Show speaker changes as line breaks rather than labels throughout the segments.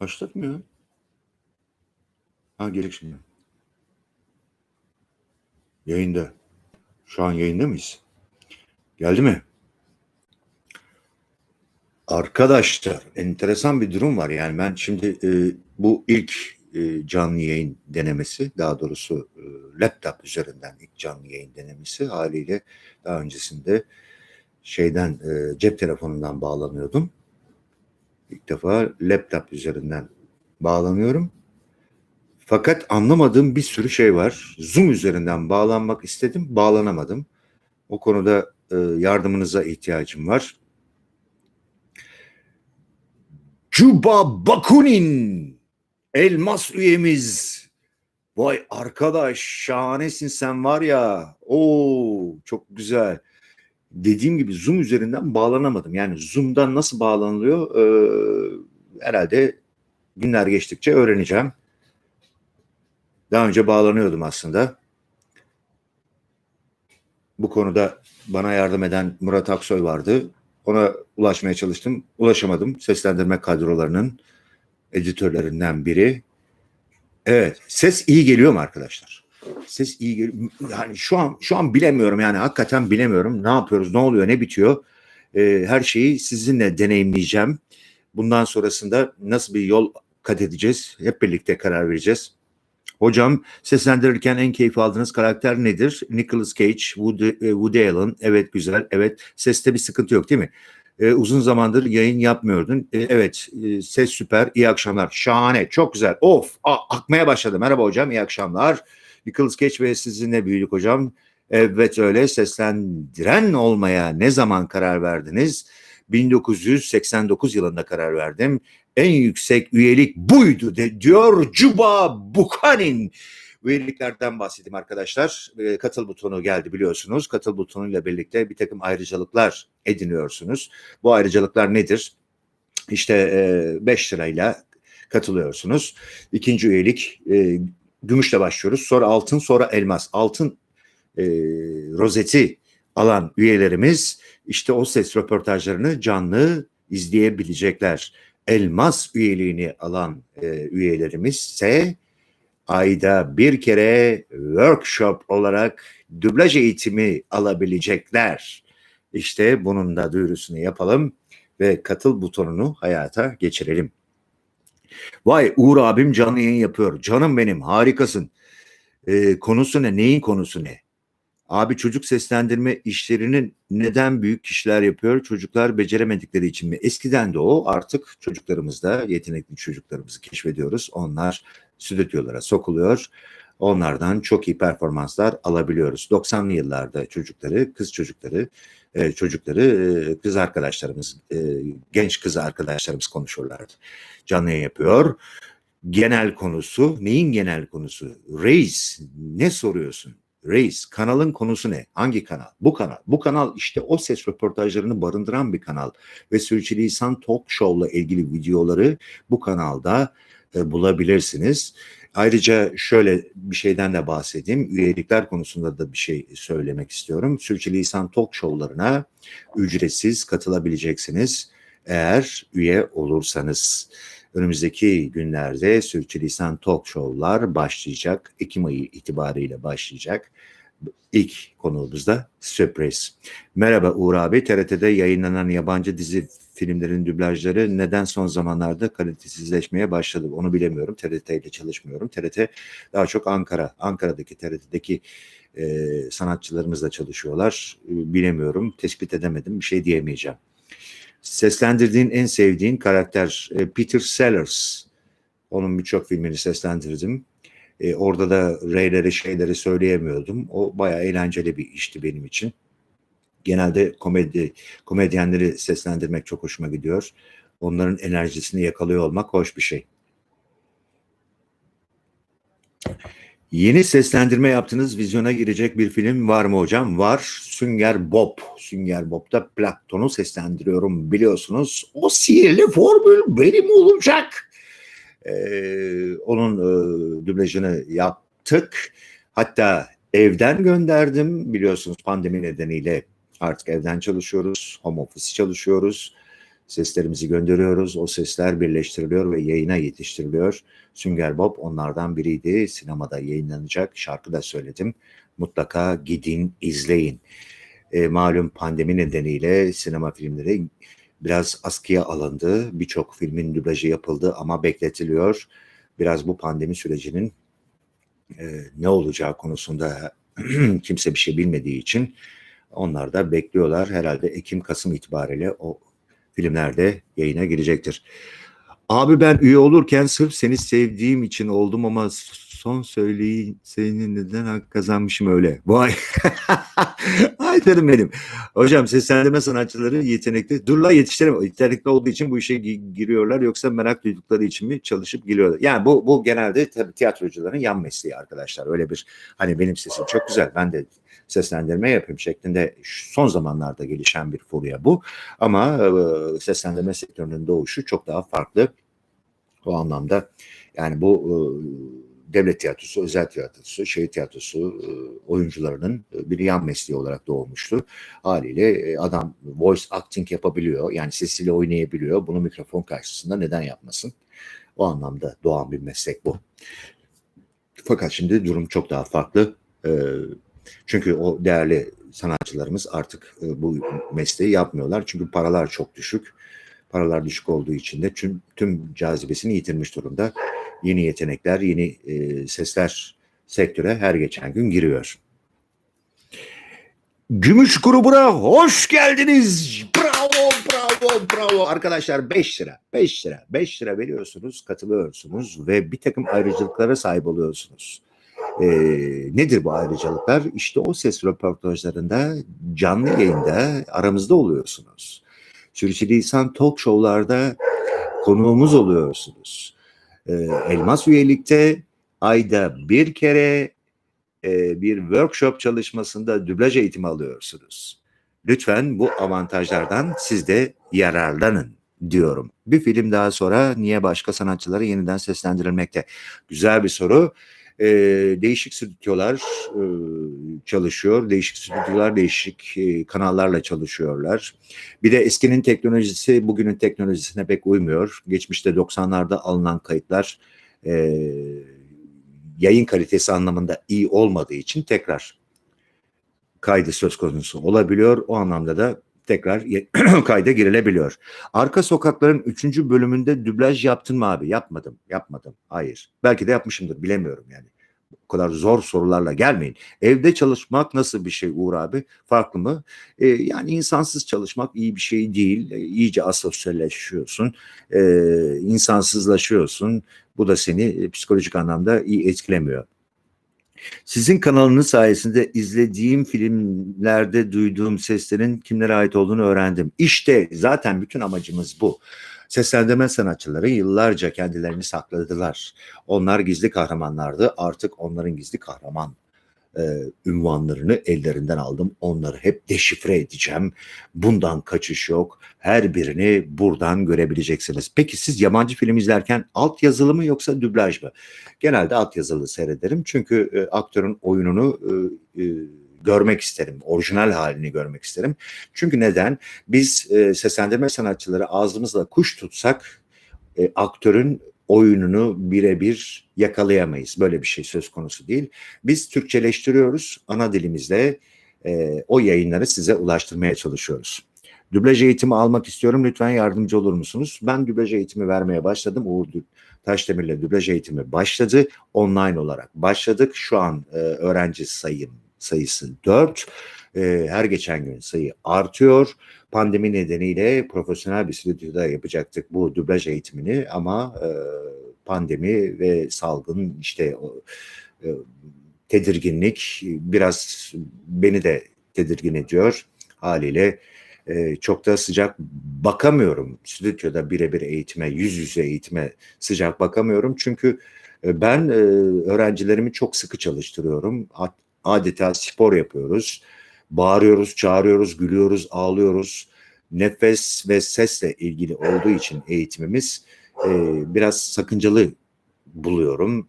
Başlatmıyor. Ha gelecek şimdi. Yayında. Şu an yayında mıyız? Geldi mi? Arkadaşlar enteresan bir durum var. Yani ben şimdi e, bu ilk e, canlı yayın denemesi daha doğrusu e, laptop üzerinden ilk canlı yayın denemesi haliyle daha öncesinde şeyden e, cep telefonundan bağlanıyordum. İlk defa laptop üzerinden bağlanıyorum. Fakat anlamadığım bir sürü şey var. Zoom üzerinden bağlanmak istedim, bağlanamadım. O konuda e, yardımınıza ihtiyacım var. Cuba Bakunin elmas üyemiz. Vay arkadaş şahanesin sen var ya. Oo çok güzel. Dediğim gibi Zoom üzerinden bağlanamadım. Yani Zoom'dan nasıl bağlanılıyor ee, herhalde günler geçtikçe öğreneceğim. Daha önce bağlanıyordum aslında. Bu konuda bana yardım eden Murat Aksoy vardı. Ona ulaşmaya çalıştım. Ulaşamadım. Seslendirme kadrolarının editörlerinden biri. Evet. Ses iyi geliyor mu arkadaşlar? Ses iyi geliyor. Yani şu an şu an bilemiyorum yani hakikaten bilemiyorum. Ne yapıyoruz? Ne oluyor? Ne bitiyor? Ee, her şeyi sizinle deneyimleyeceğim. Bundan sonrasında nasıl bir yol kat edeceğiz? Hep birlikte karar vereceğiz. Hocam seslendirirken en keyif aldığınız karakter nedir? Nicolas Cage, Woody, e, Woody Allen. Evet güzel. Evet seste bir sıkıntı yok değil mi? Ee, uzun zamandır yayın yapmıyordun. Ee, evet e, ses süper. İyi akşamlar. Şahane. Çok güzel. Of a- akmaya başladı. Merhaba hocam. İyi akşamlar. Nicolas Cage ve sizinle büyüdük hocam. Evet öyle seslendiren olmaya ne zaman karar verdiniz? 1989 yılında karar verdim. En yüksek üyelik buydu de diyor Cuba Bukanin. Üyeliklerden bahsedeyim arkadaşlar. E, katıl butonu geldi biliyorsunuz. Katıl butonuyla birlikte bir takım ayrıcalıklar ediniyorsunuz. Bu ayrıcalıklar nedir? İşte 5 lirayla katılıyorsunuz. İkinci üyelik e, gümüşle başlıyoruz. Sonra altın sonra elmas. Altın e, rozeti alan üyelerimiz işte o ses röportajlarını canlı izleyebilecekler. Elmas üyeliğini alan e, üyelerimiz ise ayda bir kere workshop olarak dublaj eğitimi alabilecekler. İşte bunun da duyurusunu yapalım ve katıl butonunu hayata geçirelim. Vay Uğur abim canlı yayın yapıyor. Canım benim harikasın. Ee, konusu ne? Neyin konusu ne? Abi çocuk seslendirme işlerinin neden büyük kişiler yapıyor? Çocuklar beceremedikleri için mi? Eskiden de o artık çocuklarımızda yetenekli çocuklarımızı keşfediyoruz. Onlar stüdyolara sokuluyor. Onlardan çok iyi performanslar alabiliyoruz. 90'lı yıllarda çocukları, kız çocukları, e, çocukları e, kız arkadaşlarımız, e, genç kız arkadaşlarımız konuşurlardı. Canlı yapıyor. Genel konusu, neyin genel konusu? Reis, ne soruyorsun? Reis, kanalın konusu ne? Hangi kanal? Bu kanal. Bu kanal işte o ses röportajlarını barındıran bir kanal. Ve Sürçülisan Talk Show'la ilgili videoları bu kanalda bulabilirsiniz. Ayrıca şöyle bir şeyden de bahsedeyim. Üyelikler konusunda da bir şey söylemek istiyorum. Sürçülisan Talk Show'larına ücretsiz katılabileceksiniz eğer üye olursanız. Önümüzdeki günlerde Sürçülisan Talk Show'lar başlayacak. Ekim ayı itibariyle başlayacak. İlk konuğumuz da sürpriz. Merhaba Uğur abi. TRT'de yayınlanan yabancı dizi filmlerin dublajları neden son zamanlarda kalitesizleşmeye başladı? Onu bilemiyorum. TRT ile çalışmıyorum. TRT daha çok Ankara. Ankara'daki TRT'deki e, sanatçılarımızla çalışıyorlar. E, bilemiyorum. Tespit edemedim. Bir şey diyemeyeceğim. Seslendirdiğin en sevdiğin karakter e, Peter Sellers. Onun birçok filmini seslendirdim. E, orada da reyleri şeyleri söyleyemiyordum. O bayağı eğlenceli bir işti benim için. Genelde komedi komedyenleri seslendirmek çok hoşuma gidiyor. Onların enerjisini yakalıyor olmak hoş bir şey. Yeni seslendirme yaptığınız vizyona girecek bir film var mı hocam? Var. Sünger Bob. Sünger Bob'da Plankton'u seslendiriyorum biliyorsunuz. O sihirli formül benim olacak. Ee, onun e, dublajını yaptık. Hatta evden gönderdim. Biliyorsunuz pandemi nedeniyle artık evden çalışıyoruz. Home office çalışıyoruz. Seslerimizi gönderiyoruz. O sesler birleştiriliyor ve yayına yetiştiriliyor. Sünger Bob onlardan biriydi. Sinemada yayınlanacak. Şarkı da söyledim. Mutlaka gidin, izleyin. E, malum pandemi nedeniyle sinema filmleri biraz askıya alındı. Birçok filmin dublajı yapıldı ama bekletiliyor. Biraz bu pandemi sürecinin e, ne olacağı konusunda kimse bir şey bilmediği için onlar da bekliyorlar. Herhalde Ekim-Kasım itibariyle o filmler de yayına girecektir. Abi ben üye olurken sırf seni sevdiğim için oldum ama son söyleyin senin neden hak kazanmışım öyle. Vay. Ay canım benim. Hocam seslendirme sanatçıları yetenekli. Dur la yetiştiremem. Yetenekli olduğu için bu işe gi- giriyorlar yoksa merak duydukları için mi çalışıp giriyorlar? Yani bu bu genelde tabii tiyatrocuların yan mesleği arkadaşlar. Öyle bir hani benim sesim çok güzel. Ben de seslendirme yapayım şeklinde son zamanlarda gelişen bir furya bu. Ama e, seslendirme sektörünün doğuşu çok daha farklı. O anlamda yani bu e, devlet tiyatrosu, özel tiyatrosu, şehir tiyatrosu e, oyuncularının e, bir yan mesleği olarak doğmuştu. Haliyle e, adam voice acting yapabiliyor. Yani sesiyle oynayabiliyor. Bunu mikrofon karşısında neden yapmasın? O anlamda doğan bir meslek bu. Fakat şimdi durum çok daha farklı. Çünkü o değerli sanatçılarımız artık bu mesleği yapmıyorlar. Çünkü paralar çok düşük. Paralar düşük olduğu için de tüm, tüm cazibesini yitirmiş durumda. Yeni yetenekler, yeni e, sesler sektöre her geçen gün giriyor. Gümüş grubuna hoş geldiniz. Bravo, bravo, bravo. Arkadaşlar 5 lira, 5 lira, 5 lira veriyorsunuz, katılıyorsunuz ve bir takım ayrıcalıklara sahip oluyorsunuz. Ee, nedir bu ayrıcalıklar? İşte o ses röportajlarında canlı yayında aramızda oluyorsunuz. Sürçülisan talk show'larda konuğumuz oluyorsunuz. Ee, Elmas üyelikte ayda bir kere e, bir workshop çalışmasında dublaj eğitimi alıyorsunuz. Lütfen bu avantajlardan siz de yararlanın diyorum. Bir film daha sonra niye başka sanatçıları yeniden seslendirilmekte? Güzel bir soru. Ee, değişik stüdyolar e, çalışıyor. Değişik stüdyolar değişik e, kanallarla çalışıyorlar. Bir de eskinin teknolojisi bugünün teknolojisine pek uymuyor. Geçmişte 90'larda alınan kayıtlar e, yayın kalitesi anlamında iyi olmadığı için tekrar kaydı söz konusu olabiliyor. O anlamda da tekrar kayda girilebiliyor. Arka Sokakların 3. bölümünde dublaj yaptın mı abi? Yapmadım, yapmadım. Hayır. Belki de yapmışımdır, bilemiyorum yani. Bu kadar zor sorularla gelmeyin. Evde çalışmak nasıl bir şey Uğur abi? Farklı mı? Ee, yani insansız çalışmak iyi bir şey değil. Ee, iyice asosyalleşiyorsun. Ee, insansızlaşıyorsun. Bu da seni e, psikolojik anlamda iyi etkilemiyor. Sizin kanalınız sayesinde izlediğim filmlerde duyduğum seslerin kimlere ait olduğunu öğrendim. İşte zaten bütün amacımız bu. Seslendirme sanatçıları yıllarca kendilerini sakladılar. Onlar gizli kahramanlardı. Artık onların gizli kahraman e, ünvanlarını ellerinden aldım. Onları hep deşifre edeceğim. Bundan kaçış yok. Her birini buradan görebileceksiniz. Peki siz yabancı film izlerken alt yazılı mı yoksa dublaj mı? Genelde alt yazılı seyrederim. Çünkü e, aktörün oyununu e, e, görmek isterim. Orijinal halini görmek isterim. Çünkü neden? Biz e, seslendirme sanatçıları ağzımızla kuş tutsak e, aktörün oyununu birebir yakalayamayız. Böyle bir şey söz konusu değil. Biz Türkçeleştiriyoruz. Ana dilimizle e, o yayınları size ulaştırmaya çalışıyoruz. Dublaj eğitimi almak istiyorum. Lütfen yardımcı olur musunuz? Ben dublaj eğitimi vermeye başladım. Uğur Taşdemir'le dublaj eğitimi başladı. Online olarak başladık. Şu an e, öğrenci sayım sayısı 4. E, her geçen gün sayı artıyor. Pandemi nedeniyle profesyonel bir stüdyoda yapacaktık bu dublaj eğitimini ama e, pandemi ve salgın işte e, tedirginlik biraz beni de tedirgin ediyor haliyle e, çok da sıcak bakamıyorum stüdyoda birebir eğitime yüz yüze eğitime sıcak bakamıyorum çünkü e, ben öğrencilerimi çok sıkı çalıştırıyorum adeta spor yapıyoruz bağırıyoruz çağırıyoruz gülüyoruz ağlıyoruz nefes ve sesle ilgili olduğu için eğitimimiz e, biraz sakıncalı buluyorum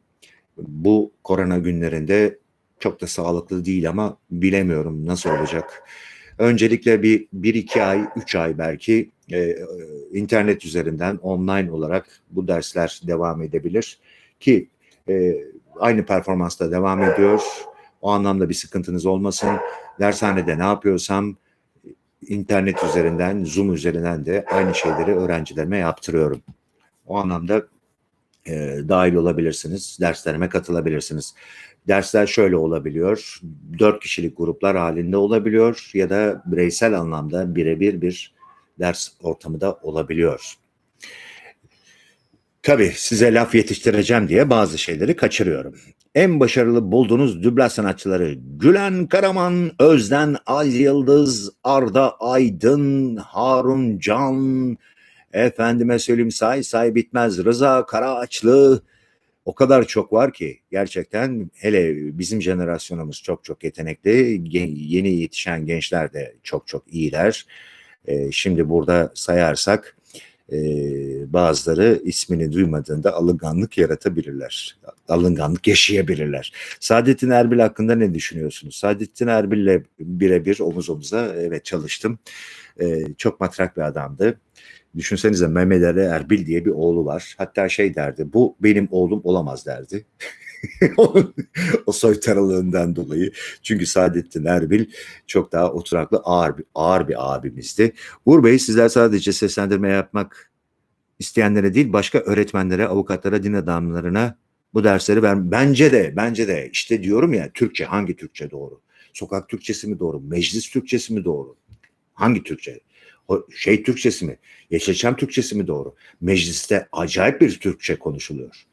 bu korona günlerinde çok da sağlıklı değil ama bilemiyorum nasıl olacak. Öncelikle bir, bir iki ay, üç ay belki e, e, internet üzerinden online olarak bu dersler devam edebilir ki e, aynı performansta devam ediyor. O anlamda bir sıkıntınız olmasın. Dershanede ne yapıyorsam internet üzerinden, Zoom üzerinden de aynı şeyleri öğrencilerime yaptırıyorum. O anlamda e, dahil olabilirsiniz, derslerime katılabilirsiniz. Dersler şöyle olabiliyor, dört kişilik gruplar halinde olabiliyor ya da bireysel anlamda birebir bir ders ortamı da olabiliyor. Tabii size laf yetiştireceğim diye bazı şeyleri kaçırıyorum. En başarılı bulduğunuz dublaj sanatçıları Gülen Karaman, Özden Ay Yıldız, Arda Aydın, Harun Can, efendime söyleyeyim say say bitmez Rıza Karaağaçlı, o kadar çok var ki gerçekten hele bizim jenerasyonumuz çok çok yetenekli. Yeni yetişen gençler de çok çok iyiler. Şimdi burada sayarsak e, bazıları ismini duymadığında alınganlık yaratabilirler. Alınganlık yaşayabilirler. Saadettin Erbil hakkında ne düşünüyorsunuz? Saadettin Erbil'le birebir omuz omuza evet çalıştım. Ee, çok matrak bir adamdı. Düşünsenize Mehmet Ali Erbil diye bir oğlu var. Hatta şey derdi, bu benim oğlum olamaz derdi. o soytarılığından dolayı. Çünkü Saadettin Erbil çok daha oturaklı ağır bir, ağır bir abimizdi. Uğur Bey sizler sadece seslendirme yapmak isteyenlere değil başka öğretmenlere, avukatlara, din adamlarına bu dersleri ver. Bence de, bence de işte diyorum ya Türkçe hangi Türkçe doğru? Sokak Türkçesi mi doğru? Meclis Türkçesi mi doğru? Hangi Türkçe? Şey Türkçesi mi? Yeşilçam Türkçesi mi doğru? Mecliste acayip bir Türkçe konuşuluyor.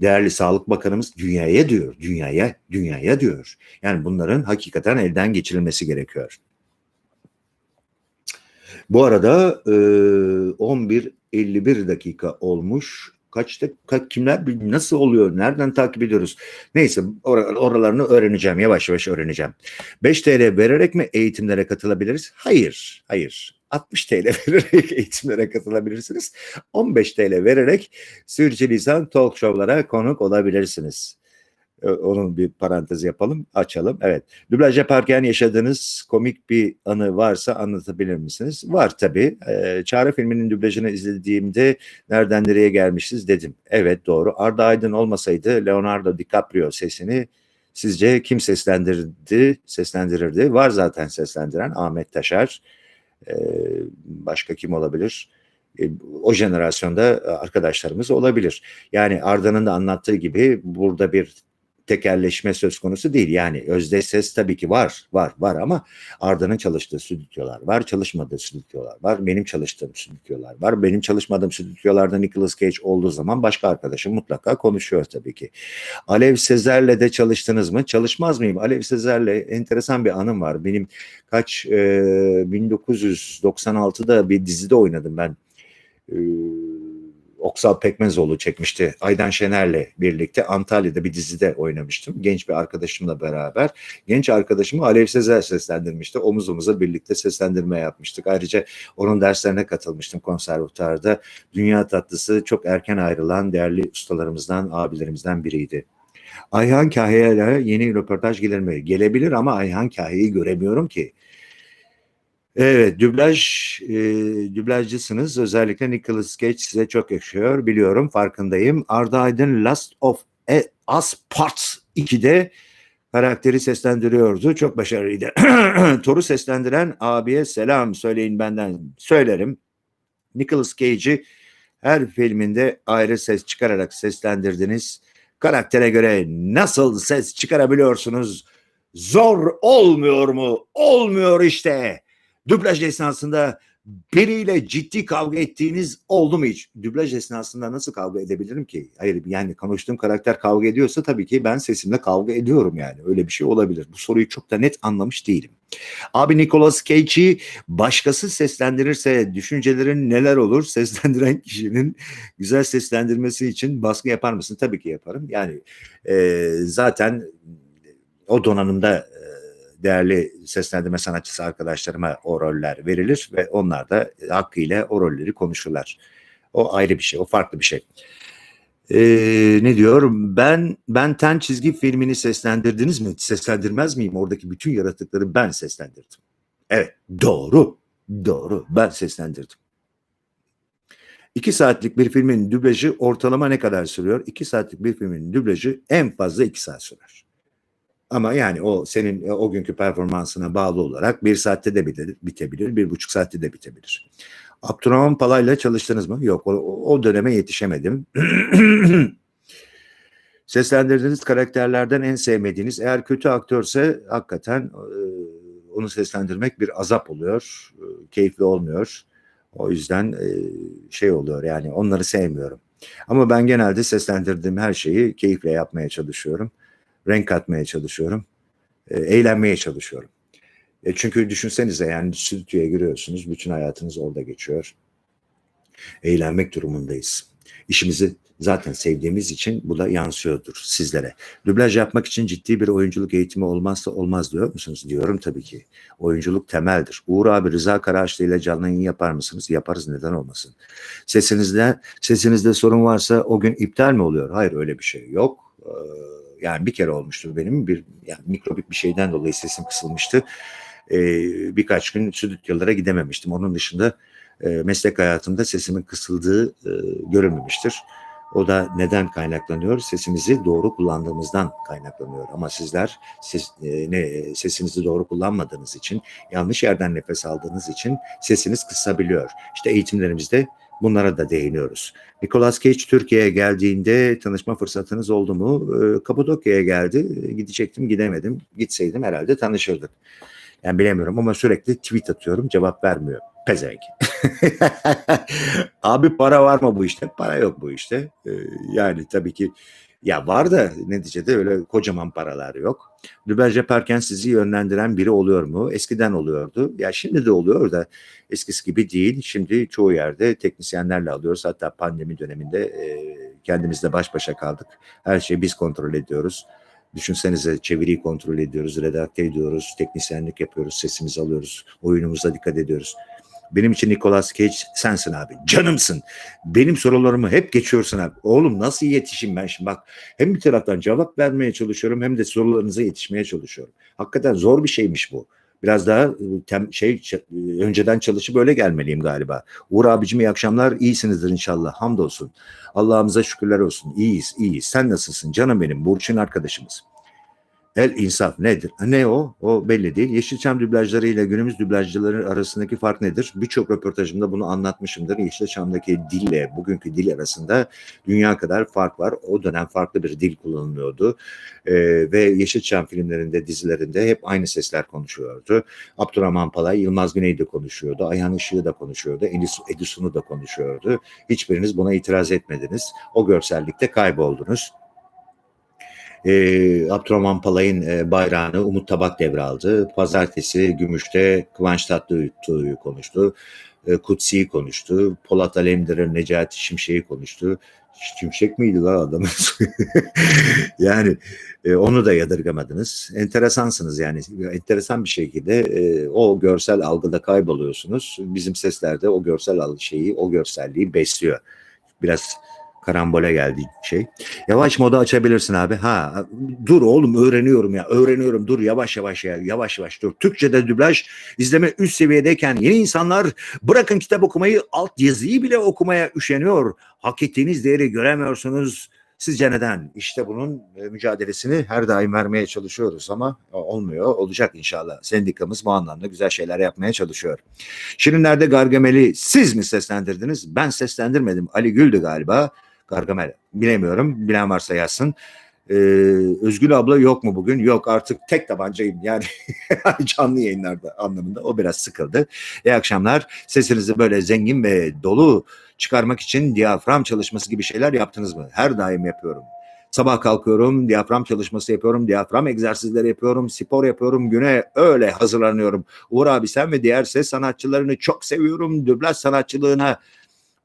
Değerli Sağlık Bakanımız dünyaya diyor, dünyaya, dünyaya diyor. Yani bunların hakikaten elden geçirilmesi gerekiyor. Bu arada e, 11.51 dakika olmuş. Kaçta, ka, kimler, nasıl oluyor, nereden takip ediyoruz? Neyse or- oralarını öğreneceğim, yavaş yavaş öğreneceğim. 5 TL vererek mi eğitimlere katılabiliriz? Hayır, hayır. 60 TL vererek eğitimlere katılabilirsiniz. 15 TL vererek Sürçülisan talk show'lara konuk olabilirsiniz. Onun bir parantez yapalım, açalım. Evet. Dublaj yaparken yaşadığınız komik bir anı varsa anlatabilir misiniz? Var tabii. Ee, Çağrı filminin dublajını izlediğimde nereden nereye gelmişiz dedim. Evet doğru. Arda Aydın olmasaydı Leonardo DiCaprio sesini sizce kim seslendirdi, seslendirirdi? Var zaten seslendiren Ahmet Taşar. Ee, başka kim olabilir? Ee, o jenerasyonda arkadaşlarımız olabilir. Yani Arda'nın da anlattığı gibi burada bir tekerleşme söz konusu değil. Yani özdeş ses tabii ki var, var, var ama Arda'nın çalıştığı stüdyolar var, çalışmadığı stüdyolar var, benim çalıştığım stüdyolar var. Benim çalışmadığım stüdyolarda Nicolas Cage olduğu zaman başka arkadaşım mutlaka konuşuyor tabii ki. Alev Sezer'le de çalıştınız mı? Çalışmaz mıyım? Alev Sezer'le enteresan bir anım var. Benim kaç e, 1996'da bir dizide oynadım ben. E, Oksal Pekmezoğlu çekmişti. Aydan Şener'le birlikte Antalya'da bir dizide oynamıştım. Genç bir arkadaşımla beraber. Genç arkadaşımı Alev Sezer seslendirmişti. Omuz omuza birlikte seslendirme yapmıştık. Ayrıca onun derslerine katılmıştım konservatuarda. Dünya tatlısı çok erken ayrılan değerli ustalarımızdan, abilerimizden biriydi. Ayhan Kahya'yla yeni röportaj gelir mi? Gelebilir ama Ayhan Kahya'yı göremiyorum ki. Evet, dublaj, e, dublajcısınız. Özellikle Nicolas Cage size çok yakışıyor. Biliyorum, farkındayım. Arda Aydın Last of Us Part 2'de karakteri seslendiriyordu. Çok başarılıydı. Thor'u seslendiren abiye selam söyleyin benden. Söylerim. Nicolas Cage'i her filminde ayrı ses çıkararak seslendirdiniz. Karaktere göre nasıl ses çıkarabiliyorsunuz? Zor olmuyor mu? Olmuyor işte. Dublaj esnasında biriyle ciddi kavga ettiğiniz oldu mu hiç? Dublaj esnasında nasıl kavga edebilirim ki? Hayır yani konuştuğum karakter kavga ediyorsa tabii ki ben sesimle kavga ediyorum yani. Öyle bir şey olabilir. Bu soruyu çok da net anlamış değilim. Abi Nicolas Cage'i başkası seslendirirse düşüncelerin neler olur? Seslendiren kişinin güzel seslendirmesi için baskı yapar mısın? Tabii ki yaparım. Yani e, zaten o donanımda değerli seslendirme sanatçısı arkadaşlarıma o roller verilir ve onlar da hakkıyla o rolleri konuşurlar. O ayrı bir şey, o farklı bir şey. Ee, ne diyor? Ben ben Ten çizgi filmini seslendirdiniz mi? Seslendirmez miyim? Oradaki bütün yaratıkları ben seslendirdim. Evet doğru. Doğru. Ben seslendirdim. İki saatlik bir filmin dublajı ortalama ne kadar sürüyor? İki saatlik bir filmin dublajı en fazla iki saat sürer. Ama yani o senin e, o günkü performansına bağlı olarak bir saatte de bite- bitebilir, bir buçuk saatte de bitebilir. Abdurrahman Pala'yla çalıştınız mı? Yok, o, o döneme yetişemedim. Seslendirdiğiniz karakterlerden en sevmediğiniz, eğer kötü aktörse hakikaten e, onu seslendirmek bir azap oluyor, e, keyifli olmuyor. O yüzden e, şey oluyor yani onları sevmiyorum. Ama ben genelde seslendirdiğim her şeyi keyifle yapmaya çalışıyorum. Renk katmaya çalışıyorum. e, eğlenmeye çalışıyorum. E, çünkü düşünsenize yani stüdyoya giriyorsunuz. Bütün hayatınız orada geçiyor. Eğlenmek durumundayız. İşimizi zaten sevdiğimiz için bu da yansıyordur sizlere. Dublaj yapmak için ciddi bir oyunculuk eğitimi olmazsa olmaz diyor musunuz? Diyorum tabii ki. Oyunculuk temeldir. Uğur abi Rıza Karaağaçlı ile canlı yayın yapar mısınız? Yaparız neden olmasın. Sesinizde sesinizde sorun varsa o gün iptal mi oluyor? Hayır öyle bir şey yok. Ee, yani bir kere olmuştu benim bir yani mikrobik bir şeyden dolayı sesim kısılmıştı. Ee, birkaç gün stüdyolara gidememiştim. Onun dışında e, meslek hayatımda sesimin kısıldığı e, görülmemiştir. O da neden kaynaklanıyor? Sesimizi doğru kullandığımızdan kaynaklanıyor. Ama sizler ses, e, ne sesinizi doğru kullanmadığınız için, yanlış yerden nefes aldığınız için sesiniz kısabiliyor. İşte eğitimlerimizde bunlara da değiniyoruz. Nicolas Cage Türkiye'ye geldiğinde tanışma fırsatınız oldu mu? E, Kapadokya'ya geldi. Gidecektim, gidemedim. Gitseydim herhalde tanışırdık. Yani bilemiyorum ama sürekli tweet atıyorum, cevap vermiyor. Pezevenk. Abi para var mı bu işte? Para yok bu işte. Ee, yani tabii ki ya var da neticede öyle kocaman paralar yok. Dublaj yaparken sizi yönlendiren biri oluyor mu? Eskiden oluyordu. Ya şimdi de oluyor da eskisi gibi değil. Şimdi çoğu yerde teknisyenlerle alıyoruz. Hatta pandemi döneminde e, kendimizle baş başa kaldık. Her şeyi biz kontrol ediyoruz. Düşünsenize çeviriyi kontrol ediyoruz, redakte ediyoruz, teknisyenlik yapıyoruz, sesimizi alıyoruz, oyunumuza dikkat ediyoruz. Benim için Nicolas Cage sensin abi. Canımsın. Benim sorularımı hep geçiyorsun abi. Oğlum nasıl yetişeyim ben şimdi bak. Hem bir taraftan cevap vermeye çalışıyorum hem de sorularınıza yetişmeye çalışıyorum. Hakikaten zor bir şeymiş bu. Biraz daha e, tem, şey ç- önceden çalışıp öyle gelmeliyim galiba. Uğur abicim iyi akşamlar. İyisinizdir inşallah. Hamdolsun. Allah'ımıza şükürler olsun. İyiyiz, iyiyiz. Sen nasılsın? Canım benim. Burçin arkadaşımız. El insaf nedir? Ne o? O belli değil. Yeşilçam dublajları ile günümüz dublajcıları arasındaki fark nedir? Birçok röportajımda bunu anlatmışımdır. Yeşilçam'daki dille bugünkü dil arasında dünya kadar fark var. O dönem farklı bir dil kullanılıyordu. Ee, ve Yeşilçam filmlerinde, dizilerinde hep aynı sesler konuşuyordu. Abdurrahman Palay, Yılmaz Güney de konuşuyordu. Ayhan Işık'ı da konuşuyordu. Edis- Edison'u da konuşuyordu. Hiçbiriniz buna itiraz etmediniz. O görsellikte kayboldunuz. E, Abdurrahman Palay'ın e, bayrağını Umut Tabak devraldı. Pazartesi Gümüş'te Kıvanç Tatlıtuğ'u konuştu. E, Kutsi'yi konuştu. Polat Alemdar'ın Necati Şimşek'i konuştu. Şimşek miydi lan adamın yani e, onu da yadırgamadınız. Enteresansınız yani. Enteresan bir şekilde e, o görsel algıda kayboluyorsunuz. Bizim seslerde o görsel şeyi, o görselliği besliyor. Biraz karambole geldi şey. Yavaş moda açabilirsin abi. Ha dur oğlum öğreniyorum ya. Öğreniyorum. Dur yavaş yavaş ya. Yavaş yavaş dur. Türkçe'de dublaj izleme üst seviyedeyken yeni insanlar bırakın kitap okumayı alt yazıyı bile okumaya üşeniyor. Hak ettiğiniz değeri göremiyorsunuz. Sizce neden? İşte bunun e, mücadelesini her daim vermeye çalışıyoruz ama e, olmuyor. Olacak inşallah. Sendikamız bu anlamda güzel şeyler yapmaya çalışıyor. Şirinler'de Gargamel'i siz mi seslendirdiniz? Ben seslendirmedim. Ali Gül'dü galiba. Gargamel. Bilemiyorum. Bilen varsa yazsın. Ee, Özgül abla yok mu bugün? Yok artık tek tabancayım yani canlı yayınlarda anlamında. O biraz sıkıldı. İyi akşamlar. Sesinizi böyle zengin ve dolu çıkarmak için diyafram çalışması gibi şeyler yaptınız mı? Her daim yapıyorum. Sabah kalkıyorum, diyafram çalışması yapıyorum, diyafram egzersizleri yapıyorum, spor yapıyorum, güne öyle hazırlanıyorum. Uğur abi sen ve diğer ses sanatçılarını çok seviyorum. Dublaj sanatçılığına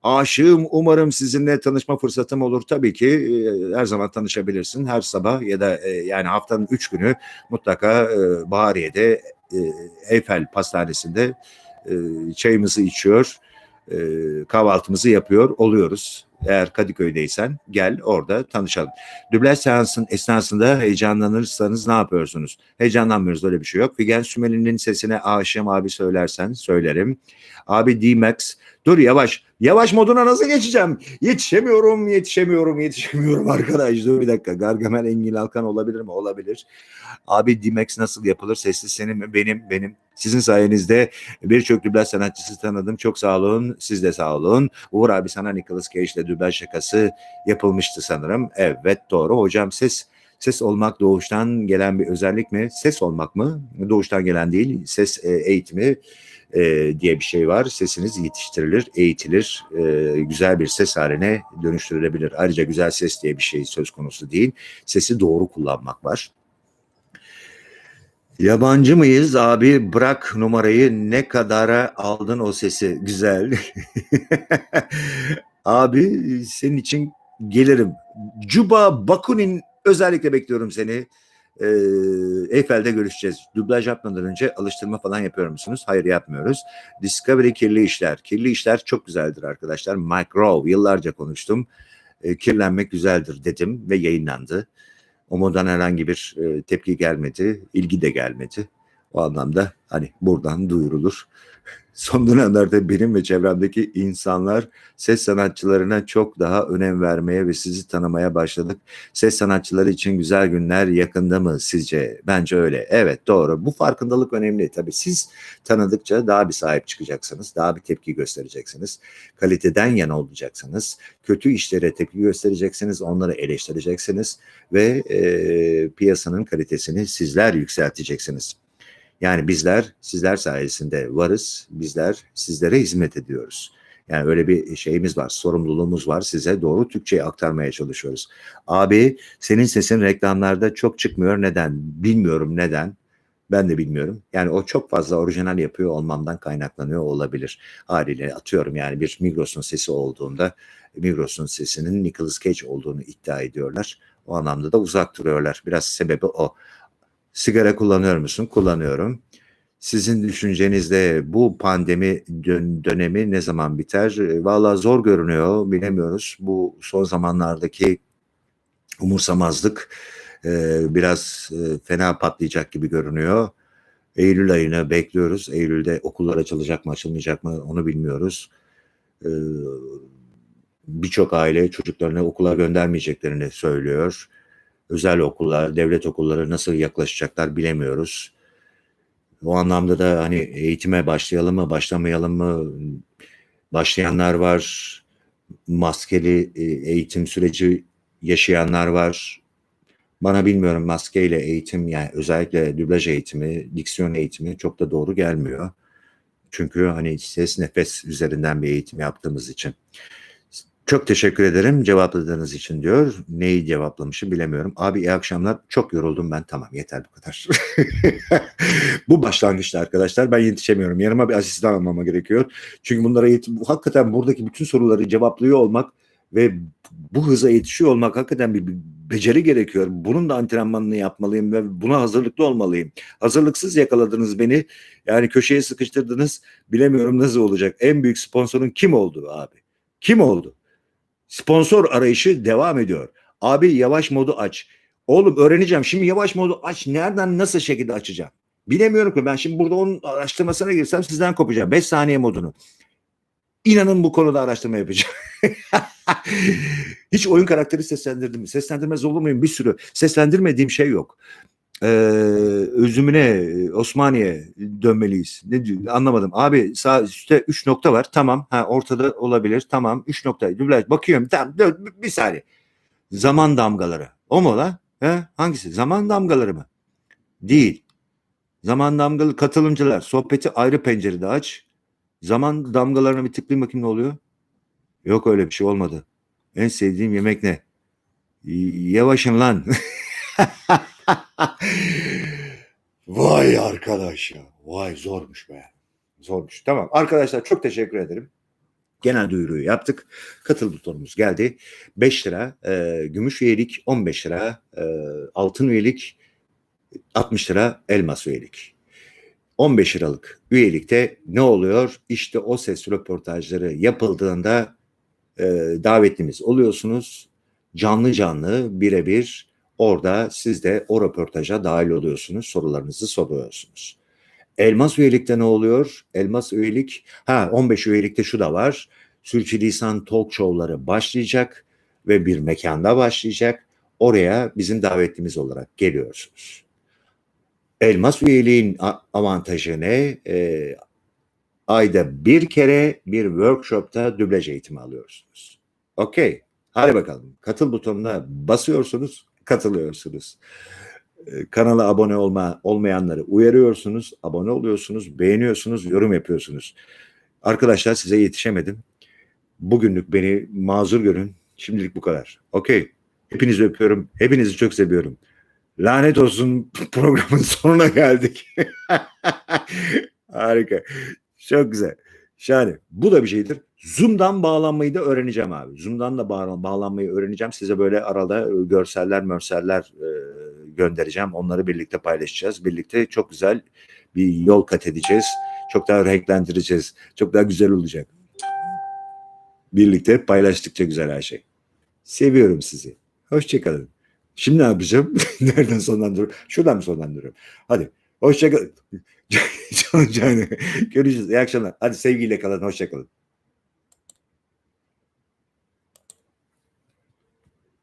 aşığım. Umarım sizinle tanışma fırsatım olur. Tabii ki e, her zaman tanışabilirsin. Her sabah ya da e, yani haftanın üç günü mutlaka e, Bahariye'de e, Eyfel Pastanesi'nde e, çayımızı içiyor, e, kahvaltımızı yapıyor oluyoruz. Eğer Kadıköy'deysen gel orada tanışalım. Dublaj seansın esnasında heyecanlanırsanız ne yapıyorsunuz? Heyecanlanmıyoruz öyle bir şey yok. Figen Sümeli'nin sesine aşığım abi söylersen söylerim. Abi D-Max dur yavaş. Yavaş moduna nasıl geçeceğim? Yetişemiyorum, yetişemiyorum, yetişemiyorum arkadaş. Dur bir dakika. Gargamel Engin Alkan olabilir mi? Olabilir. Abi D-Max nasıl yapılır? Sesli senin mi? Benim, benim. Sizin sayenizde birçok dublaj sanatçısı tanıdım. Çok sağ olun. Siz de sağ olun. Uğur abi sana Nicolas Cage ile dublaj şakası yapılmıştı sanırım. Evet doğru. Hocam ses ses olmak doğuştan gelen bir özellik mi? Ses olmak mı? Doğuştan gelen değil. Ses e, eğitimi e, diye bir şey var. Sesiniz yetiştirilir, eğitilir, e, güzel bir ses haline dönüştürülebilir. Ayrıca güzel ses diye bir şey söz konusu değil. Sesi doğru kullanmak var. Yabancı mıyız abi bırak numarayı ne kadara aldın o sesi güzel. abi senin için gelirim. Cuba Bakunin özellikle bekliyorum seni. Ee, Eyfel'de görüşeceğiz. Dublaj yapmadan önce alıştırma falan yapıyor musunuz? Hayır yapmıyoruz. Discovery Kirli İşler. Kirli İşler çok güzeldir arkadaşlar. Mike Rowe yıllarca konuştum. Ee, kirlenmek güzeldir dedim ve yayınlandı. Omo'dan herhangi bir e, tepki gelmedi, ilgi de gelmedi. O anlamda hani buradan duyurulur. Son dönemlerde benim ve çevremdeki insanlar ses sanatçılarına çok daha önem vermeye ve sizi tanımaya başladık. Ses sanatçıları için güzel günler yakında mı sizce? Bence öyle. Evet doğru. Bu farkındalık önemli. Tabii siz tanıdıkça daha bir sahip çıkacaksınız. Daha bir tepki göstereceksiniz. Kaliteden yana olacaksınız. Kötü işlere tepki göstereceksiniz. Onları eleştireceksiniz. Ve e, piyasanın kalitesini sizler yükselteceksiniz. Yani bizler sizler sayesinde varız. Bizler sizlere hizmet ediyoruz. Yani öyle bir şeyimiz var, sorumluluğumuz var. Size doğru Türkçeyi aktarmaya çalışıyoruz. Abi senin sesin reklamlarda çok çıkmıyor. Neden? Bilmiyorum neden. Ben de bilmiyorum. Yani o çok fazla orijinal yapıyor olmamdan kaynaklanıyor olabilir. Haliyle atıyorum yani bir Migros'un sesi olduğunda Migros'un sesinin Nicolas Cage olduğunu iddia ediyorlar. O anlamda da uzak duruyorlar. Biraz sebebi o. Sigara kullanıyor musun? Kullanıyorum. Sizin düşüncenizde bu pandemi dön- dönemi ne zaman biter? E, Vallahi zor görünüyor, bilemiyoruz. Bu son zamanlardaki umursamazlık e, biraz e, fena patlayacak gibi görünüyor. Eylül ayını bekliyoruz. Eylül'de okullar açılacak mı, açılmayacak mı onu bilmiyoruz. E, Birçok aile çocuklarını okula göndermeyeceklerini söylüyor özel okullar, devlet okulları nasıl yaklaşacaklar bilemiyoruz. O anlamda da hani eğitime başlayalım mı, başlamayalım mı? Başlayanlar var, maskeli e, eğitim süreci yaşayanlar var. Bana bilmiyorum maskeyle eğitim yani özellikle dublaj eğitimi, diksiyon eğitimi çok da doğru gelmiyor. Çünkü hani ses nefes üzerinden bir eğitim yaptığımız için. Çok teşekkür ederim cevapladığınız için diyor. Neyi cevaplamışım bilemiyorum. Abi iyi akşamlar. Çok yoruldum ben. Tamam yeter bu kadar. bu başlangıçta arkadaşlar. Ben yetişemiyorum. Yanıma bir asistan almama gerekiyor. Çünkü bunlara yet- hakikaten buradaki bütün soruları cevaplıyor olmak ve bu hıza yetişiyor olmak hakikaten bir, beceri gerekiyor. Bunun da antrenmanını yapmalıyım ve buna hazırlıklı olmalıyım. Hazırlıksız yakaladınız beni. Yani köşeye sıkıştırdınız. Bilemiyorum nasıl olacak. En büyük sponsorun kim oldu abi? Kim oldu? Sponsor arayışı devam ediyor. Abi yavaş modu aç. Oğlum öğreneceğim. Şimdi yavaş modu aç. Nereden nasıl şekilde açacağım? Bilemiyorum ki ben şimdi burada onun araştırmasına girsem sizden kopacağım. 5 saniye modunu. İnanın bu konuda araştırma yapacağım. Hiç oyun karakteri seslendirdim mi? Seslendirmez olur muyum? Bir sürü. Seslendirmediğim şey yok. Ee, özümüne Osmaniye dönmeliyiz. Ne diyor? Anlamadım. Abi sağ üstte 3 nokta var. Tamam. Ha ortada olabilir. Tamam. 3 nokta. Dublaj. Bakıyorum. Tamam. Dur, bir- saniye. Zaman damgaları. O mu la? He? Hangisi? Zaman damgaları mı? Değil. Zaman damgalı katılımcılar. Sohbeti ayrı pencerede aç. Zaman damgalarına bir tıklayayım bakayım ne oluyor? Yok öyle bir şey olmadı. En sevdiğim yemek ne? Yavaşın lan. Vay arkadaş ya. Vay zormuş be. Zormuş. Tamam. Arkadaşlar çok teşekkür ederim. Genel duyuruyu yaptık. Katıl butonumuz geldi. 5 lira e, gümüş üyelik, 15 lira e, altın üyelik, 60 lira elmas üyelik. 15 liralık üyelikte ne oluyor? İşte o ses röportajları yapıldığında e, davetlimiz oluyorsunuz. Canlı canlı birebir orada siz de o röportaja dahil oluyorsunuz. Sorularınızı soruyorsunuz. Elmas üyelikte ne oluyor? Elmas üyelik, ha 15 üyelikte şu da var. Sürçülisan talk show'ları başlayacak ve bir mekanda başlayacak. Oraya bizim davetlimiz olarak geliyorsunuz. Elmas üyeliğin avantajı ne? Ee, ayda bir kere bir workshopta dublaj eğitimi alıyorsunuz. Okey. Hadi bakalım. Katıl butonuna basıyorsunuz, katılıyorsunuz. Ee, Kanala abone olma, olmayanları uyarıyorsunuz, abone oluyorsunuz, beğeniyorsunuz, yorum yapıyorsunuz. Arkadaşlar size yetişemedim. Bugünlük beni mazur görün. Şimdilik bu kadar. Okey. Hepinizi öpüyorum. Hepinizi çok seviyorum. Lanet olsun programın sonuna geldik. Harika. Çok güzel. Şahane. Bu da bir şeydir. Zoom'dan bağlanmayı da öğreneceğim abi. Zoom'dan da bağlan- bağlanmayı öğreneceğim. Size böyle arada e, görseller, mörseller e, göndereceğim. Onları birlikte paylaşacağız. Birlikte çok güzel bir yol kat edeceğiz. Çok daha renklendireceğiz. Çok daha güzel olacak. Birlikte paylaştıkça güzel her şey. Seviyorum sizi. Hoşçakalın. Şimdi ne yapacağım? Nereden sonlandırıyorum? Şuradan mı sonlandırıyorum? Hadi. Hoşçakalın. Canım canım. Görüşürüz. İyi akşamlar. Hadi sevgiyle kalın. Hoşçakalın.